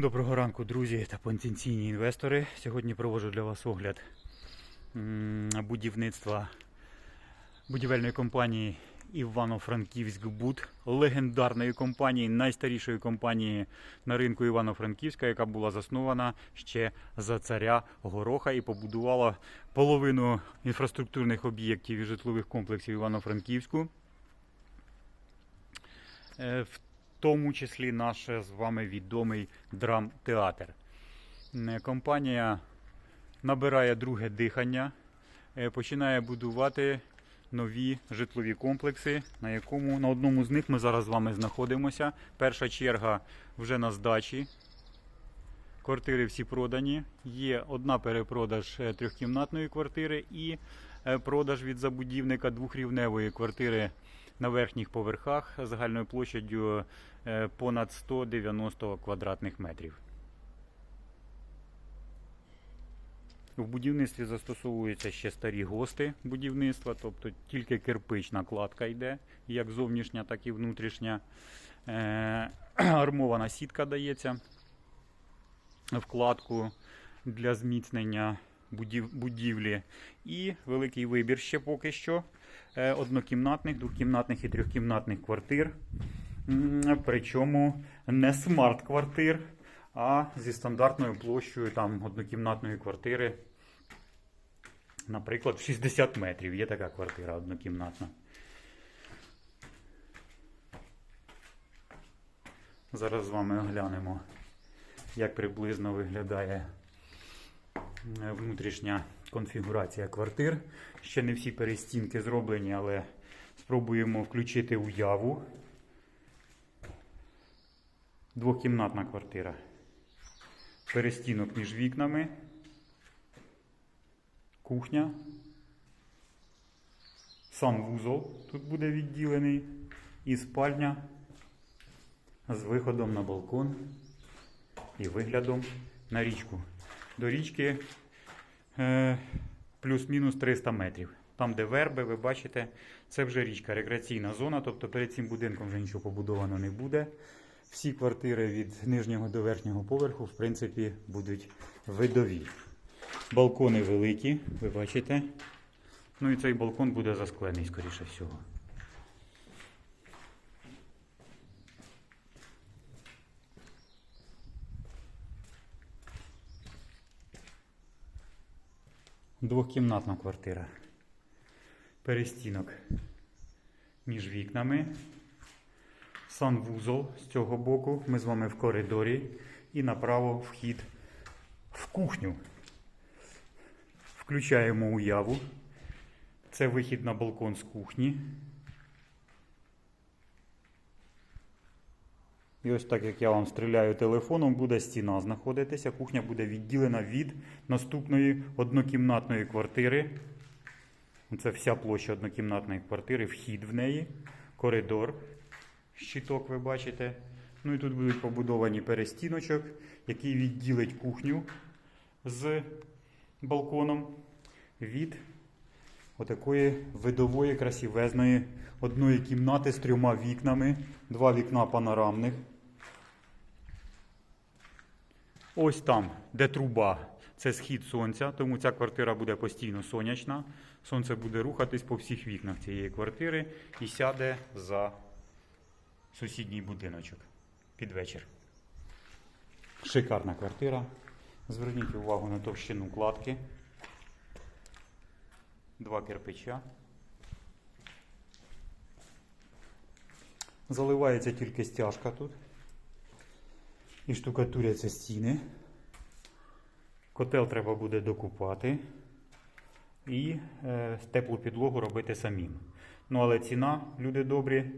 Доброго ранку, друзі та потенційні інвестори. Сьогодні проводжу для вас огляд будівництва будівельної компанії Івано-Франківськ Буд, легендарної компанії, найстарішої компанії на ринку Івано-Франківська, яка була заснована ще за царя Гороха і побудувала половину інфраструктурних об'єктів і житлових комплексів Івано-Франківську. Е, В тому числі наш з вами відомий драмтеатр. Е, Компанія набирає друге дихання, е, починає будувати нові житлові комплекси, на якому на одному з них ми зараз з вами знаходимося. Перша черга вже на здачі. Квартири всі продані. Є одна перепродаж е, трьохкімнатної квартири і продаж від забудівника двохрівневої квартири на верхніх поверхах загальною площадю е, понад 190 квадратних метрів. В будівництві застосовуються ще старі гости будівництва, тобто тільки кирпична кладка йде, як зовнішня, так і внутрішня. Е, Армована сітка дається вкладку для зміцнення будівлі. І великий вибір ще поки що однокімнатних, двокімнатних і трьохкімнатних квартир. Причому не смарт-квартир, а зі стандартною площею там, однокімнатної квартири. Наприклад, 60 метрів. Є така квартира однокімнатна. Зараз з вами оглянемо, як приблизно виглядає е, внутрішня конфігурація квартир. Ще не всі перестінки зроблені, але спробуємо включити уяву. Двохкімнатна квартира. Перестінок між вікнами. Кухня. Сам вузол тут буде відділений. І спальня з виходом на балкон і виглядом на річку. До річки плюс-мінус 300 метрів. Там, де верби, ви бачите, це вже річка, рекреаційна зона, тобто перед цим будинком вже нічого побудовано не буде. Всі квартири від нижнього до верхнього поверху, в принципі, будуть видові. Балкони великі, ви бачите. Ну і цей балкон буде засклений, скоріше всього. Двохкімнатна квартира. Перестінок між вікнами. Санвузол з цього боку. Ми з вами в коридорі. І направо вхід в кухню. Включаємо уяву. Це вихід на балкон з кухні. І ось так як я вам стріляю телефоном, буде стіна знаходитися. Кухня буде відділена від наступної однокімнатної квартири. Це вся площа однокімнатної квартири, вхід в неї, коридор, щиток ви бачите. Ну і тут будуть побудовані перестіночок, який відділить кухню з балконом від отакої видової красивезної одної кімнати з трьома вікнами, два вікна панорамних. Ось там, де труба, це схід сонця, тому ця квартира буде постійно сонячна. Сонце буде рухатись по всіх вікнах цієї квартири і сяде за сусідній будиночок під вечір. Шикарна квартира. Зверніть увагу на товщину кладки. Два кирпича. Заливається тільки стяжка тут. І штукатуряться стіни. Котел треба буде докупати. І е, теплу підлогу робити самим. Ну, але ціна, люди добрі,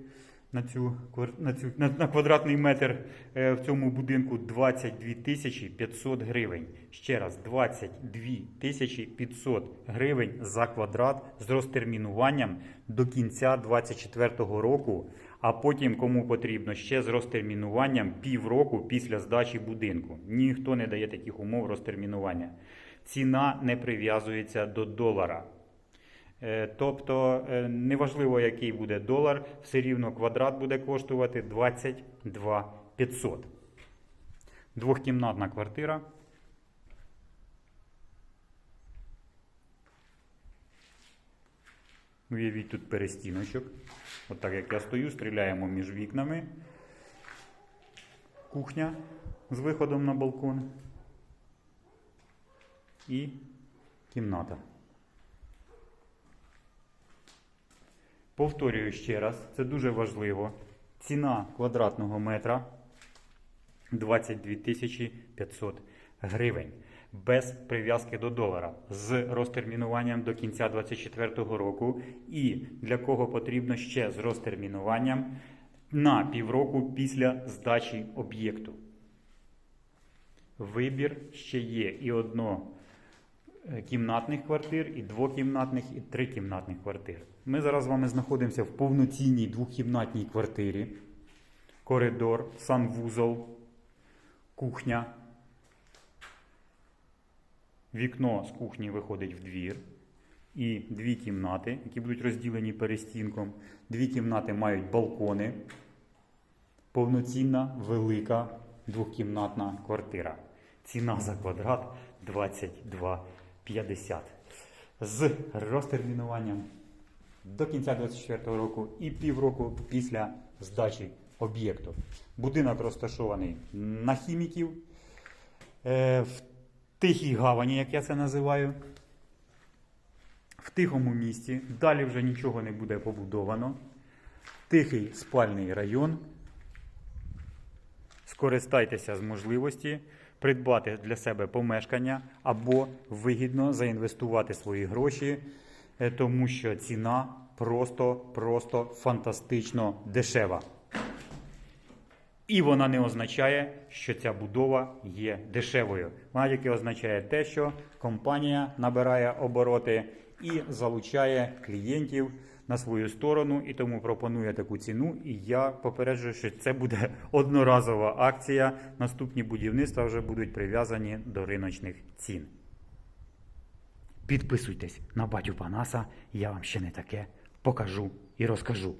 на, цю, на, цю, на, на квадратний метр е, в цьому будинку 22 тисячі 500 гривень. Ще раз, 22 тисячі 500 гривень за квадрат з розтермінуванням до кінця 2024 року. А потім, кому потрібно, ще з розтермінуванням півроку після здачі будинку. Ніхто не дає таких умов розтермінування. Ціна не прив'язується до долара. Е, Тобто, е, неважливо, який буде долар, все рівно квадрат буде коштувати 22 500. Двохкімнатна квартира. Уявіть тут перестіночок. От так як я стою, стріляємо між вікнами. Кухня з виходом на балкон. І кімната. Повторюю ще раз, це дуже важливо. Ціна квадратного метра 22 500 гривень. Без прив'язки до долара з розтермінуванням до кінця 2024 року. І для кого потрібно ще з розтермінуванням на півроку після здачі об'єкту. Вибір ще є і одно кімнатних квартир, і двокімнатних, і трикімнатних квартир. Ми зараз з вами знаходимося в повноцінній двохкімнатній квартирі. Коридор, санвузол, кухня. Вікно з кухні виходить в двір. І дві кімнати, які будуть розділені перестінком. Дві кімнати мають балкони. Повноцінна велика двохкімнатна квартира. Ціна за квадрат 22,50. З розтермінуванням до кінця 2024 року і півроку після здачі об'єкту. Будинок розташований на хіміків е, в тихій гавані, як я це називаю. В тихому місті. Далі вже нічого не буде побудовано. Тихий спальний район. Скористайтеся з можливості придбати для себе помешкання або вигідно заінвестувати свої гроші, е, тому що ціна просто, просто фантастично дешева. І вона не означає, що ця будова є дешевою. Вона тільки означає те, що компанія набирає обороти і залучає клієнтів на свою сторону, і тому пропонує таку ціну. І я попереджую, що це буде одноразова акція. Наступні будівництва вже будуть прив'язані до риночних цін. Підписуйтесь на батю Панаса, я вам ще не таке покажу і розкажу.